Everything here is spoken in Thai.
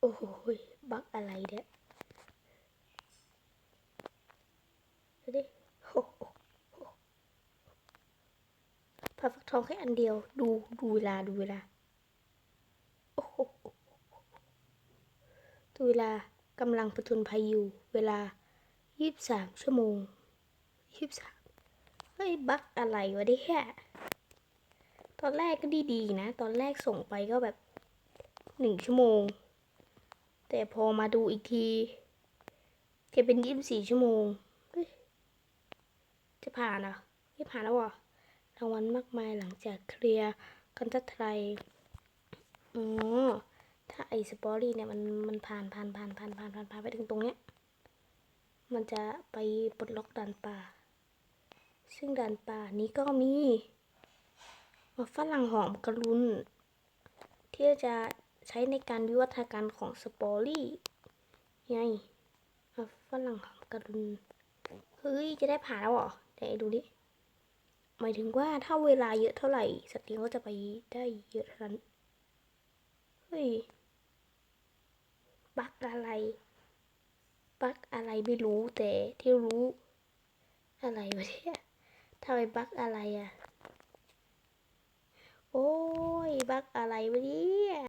โอ้โหยบักอะไรเนี่ยดูดิโอ้โหผ่าฟักทองแค่อันเดียว ดูดูเวลาดูเวลาโอ้โหดูเวลากำลังประทุนภัยอยู่ เวลา23ชั่วโมง23เฮ้ยบักอะไรวะเนี่ย ตอนแรกก็ดีๆนะ ตอนแรกส่งไปก็แบบหนึ่งชั่วโมง แต่พอมาดูอีกที จะเป็น24ชั่วโมง จะผ่านอะ ไม่ผ่านแล้วอะรางวัลมากมายหลังจากเคลียร์กันทัดไทยอ๋อถ้าไอ้สปอรี่เนี่ยมันมันผ่านผ่านผ่านผ่านผ่านผ่านผ่านไปถึงตรงเนี้ย มันจะไปปลดล็อกด่านป่า ซึ่งด่านป่านี้ก็มีมาฝรั่งหอมกระลุน ที่จะ ใช้ในการวิวัฒนาการของสปอรี่ไงฝรั่งหอมกระลุนเฮ้ย จะได้ผ่านแล้วเหรอเดี๋ยวดูดิหมายถึงว่าถ้าเวลาเยอะเท่าไหร่สตรีมก็จะไปได้เยอะเท่านั้น เฮ้ยบักอะไรบักอะไรไม่รู้แต่ที่รู้ อะไรวะเนี่ยทำไมบักอะไรอะ่ะ โอ้ยบักอะไรวะเนี่ย